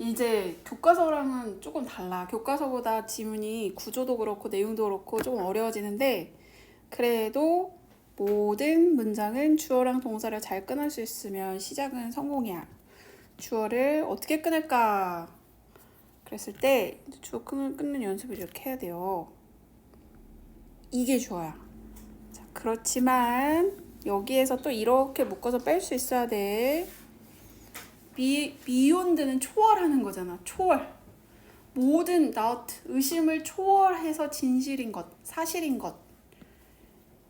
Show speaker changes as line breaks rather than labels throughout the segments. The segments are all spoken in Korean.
이제 교과서랑은 조금 달라. 교과서보다 지문이 구조도 그렇고 내용도 그렇고 조금 어려워지는데 그래도 모든 문장은 주어랑 동사를 잘 끊을 수 있으면 시작은 성공이야. 주어를 어떻게 끊을까? 그랬을 때 주어 끊는, 끊는 연습을 이렇게 해야 돼요. 이게 주어야. 자, 그렇지만 여기에서 또 이렇게 묶어서 뺄 수 있어야 돼. 비, 비욘드는 초월하는 거잖아. 초월. 모든 not 의심을 초월해서 진실인 것, 사실인 것.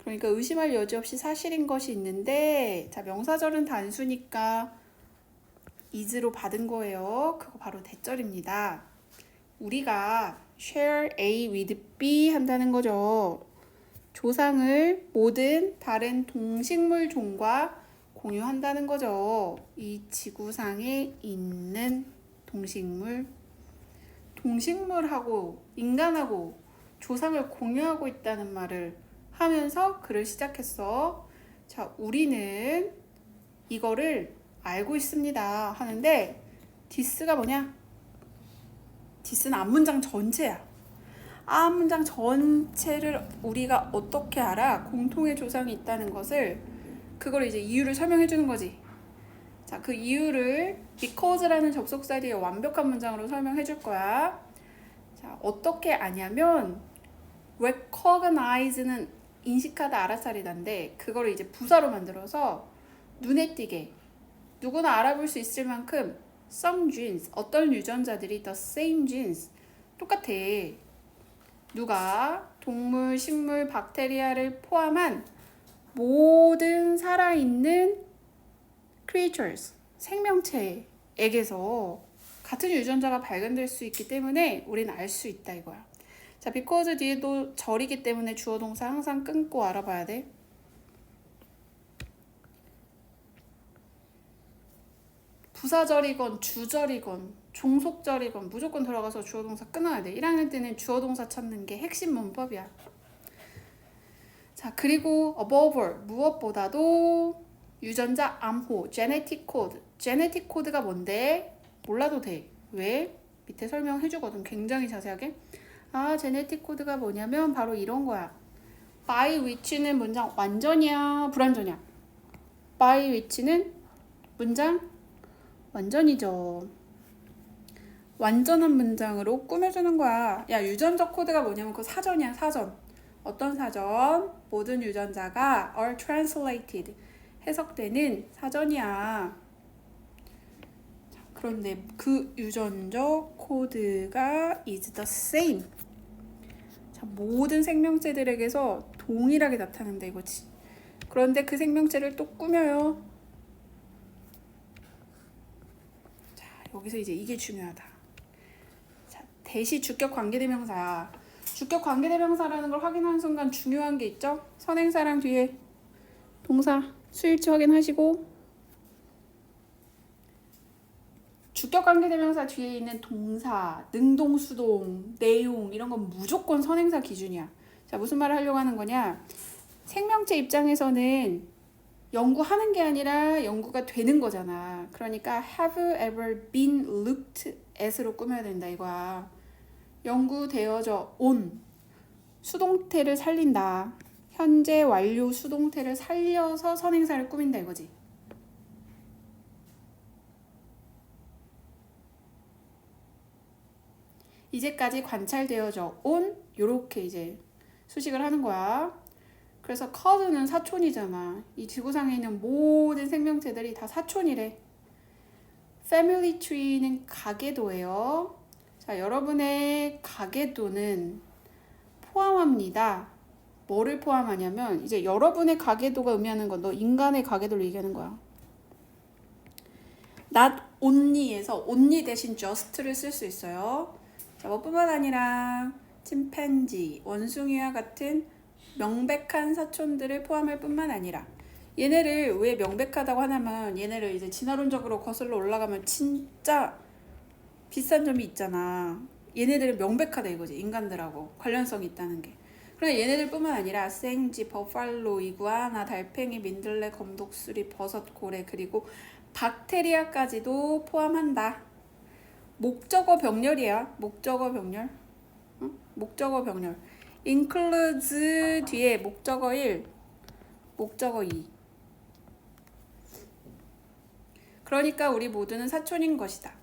그러니까 의심할 여지 없이 사실인 것이 있는데 자 명사절은 단수니까 is로 받은 거예요. 그거 바로 대절입니다. 우리가 share A with B 한다는 거죠. 조상을 모든 다른 동식물 종과 공유한다는 거죠. 이 지구상에 있는 동식물, 동식물하고 인간하고 조상을 공유하고 있다는 말을 하면서 글을 시작했어. 자, 우리는 이거를 알고 있습니다. 하는데 디스가 뭐냐? 디스는 앞문장 전체야. 앞문장 전체를 우리가 어떻게 알아? 공통의 조상이 있다는 것을 그걸 이제 이유를 설명해 주는 거지. 자, 그 이유를 because라는 접속사 뒤에 완벽한 문장으로 설명해 줄 거야. 자, 어떻게 아냐면 recognize는 인식하다 알아차리다인데 그거를 이제 부사로 만들어서 눈에 띄게 누구나 알아볼 수 있을 만큼 some genes 어떤 유전자들이 the same genes 똑같아. 누가 동물, 식물, 박테리아를 포함한 모든 살아있는 creatures 생명체에게서 같은 유전자가 발견될 수 있기 때문에 우리는 알 수 있다 이거야. 자, because 뒤에도 절이기 때문에 주어 동사 항상 끊고 알아봐야 돼. 부사절이건 주절이건 종속절이건 무조건 들어가서 주어 동사 끊어야 돼. 1학년 때는 주어 동사 찾는 게 핵심 문법이야. 자, 그리고 above all 무엇보다도 유전자 암호 genetic code. genetic code가 뭔데? 몰라도 돼. 왜? 밑에 설명해 주거든. 굉장히 자세하게. 아, 제네틱 코드가 뭐냐면 바로 이런 거야. by which는 문장 완전이야, 불완전이야. by which는 문장 완전이죠. 완전한 문장으로 꾸며주는 거야. 야, 유전자 코드가 뭐냐면 그 사전이야, 사전. 어떤 사전? 모든 유전자가 are translated. 해석되는 사전이야. 자, 그런데 그 유전적 코드가 is the same. 자, 모든 생명체들에게서 동일하게 나타난다 이거지. 그런데 그 생명체를 또 꾸며요. 자, 여기서 이제 이게 중요하다. 자, 대시 주격 관계대명사. 주격 관계대명사라는 걸 확인하는 순간 중요한 게 있죠? 선행사랑 뒤에 동사 수일치 확인하시고 주격 관계대명사 뒤에 있는 동사, 능동, 수동, 내용 이런 건 무조건 선행사 기준이야. 자, 무슨 말을 하려고 하는 거냐? 생명체 입장에서는 연구하는 게 아니라 연구가 되는 거잖아. 그러니까 have ever been looked at으로 꾸며야 된다 이거야. 연구되어져 온 수동태를 살린다. 현재 완료 수동태를 살려서 선행사를 꾸민다 이거지. 이제까지 관찰되어져 온 요렇게 이제 수식을 하는 거야. 그래서 커드는 사촌이잖아. 이 지구상에 있는 모든 생명체들이 다 사촌이래. 패밀리 트리는 가계도예요. 자, 여러분의 가계도는 포함합니다. 뭐를 포함하냐면 이제 여러분의 가계도가 의미하는 건 너 인간의 가계도를 얘기하는 거야. not only에서 only 대신 just를 쓸 수 있어요. 자, 뭐뿐만 아니라 침팬지, 원숭이와 같은 명백한 사촌들을 포함할 뿐만 아니라 얘네를 왜 명백하다고 하냐면 얘네를 이제 진화론적으로 거슬러 올라가면 진짜 비싼 점이 있잖아. 얘네들은 명백하다 이거지 인간들하고 관련성이 있다는 게. 그래 얘네들뿐만 아니라 생쥐, 버팔로, 이구아나, 달팽이, 민들레, 검독수리, 버섯, 고래 그리고 박테리아까지도 포함한다. 목적어 병렬이야. 목적어 병렬. 응? 목적어 병렬. includes 뒤에 목적어 1, 목적어 2. 그러니까 우리 모두는 사촌인 것이다.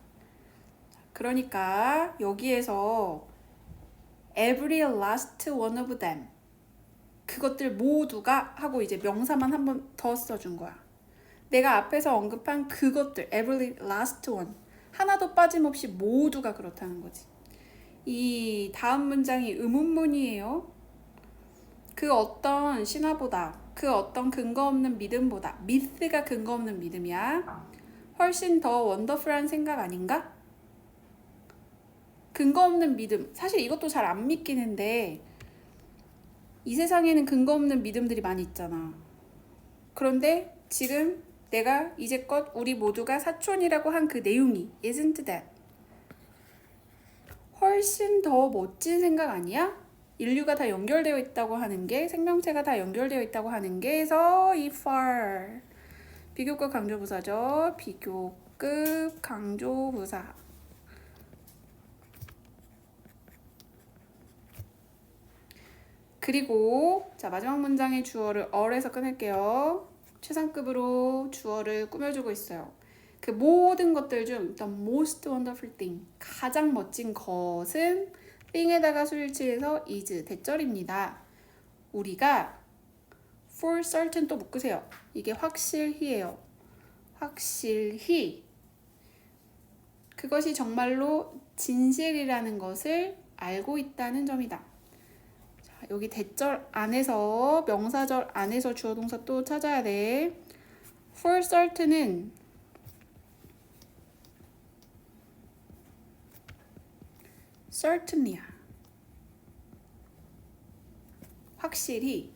그러니까 여기에서 every last one of them 그것들 모두가 하고 이제 명사만 한 번 더 써준 거야. 내가 앞에서 언급한 그것들 every last one 하나도 빠짐없이 모두가 그렇다는 거지. 이 다음 문장이 의문문이에요. 그 어떤 신화보다 그 어떤 근거 없는 믿음보다 미스가 근거 없는 믿음이야. 훨씬 더 원더풀한 생각 아닌가? 근거 없는 믿음. 사실 이것도 잘 안 믿기는데 이 세상에는 근거 없는 믿음들이 많이 있잖아. 그런데 지금 내가 이제껏 우리 모두가 사촌이라고 한 그 내용이 isn't that 훨씬 더 멋진 생각 아니야? 인류가 다 연결되어 있다고 하는 게 생명체가 다 연결되어 있다고 하는 게서 이 far 비교급 강조부사죠. 비교급 강조부사. 그리고 자 마지막 문장의 주어를 어에서 끊을게요. 최상급으로 주어를 꾸며주고 있어요. 그 모든 것들 중 the most wonderful thing 가장 멋진 것은 thing에다가 수일치해서 is 대절입니다. 우리가 for certain 또 묶으세요. 이게 확실히예요. 확실히 그것이 정말로 진실이라는 것을 알고 있다는 점이다. 자, 여기 대절 안에서 명사절 안에서 주어 동사 또 찾아야 돼. for certain은 certain이야. 확실히.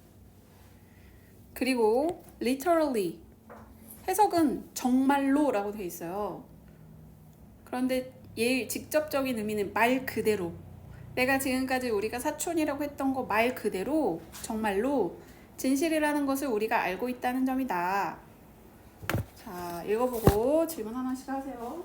그리고 literally 해석은 정말로라고 돼 있어요. 그런데 얘 직접적인 의미는 말 그대로. 내가 지금까지 우리가 사촌이라고 했던 거 말 그대로 정말로 진실이라는 것을 우리가 알고 있다는 점이다. 자, 읽어보고 질문 하나씩 하세요.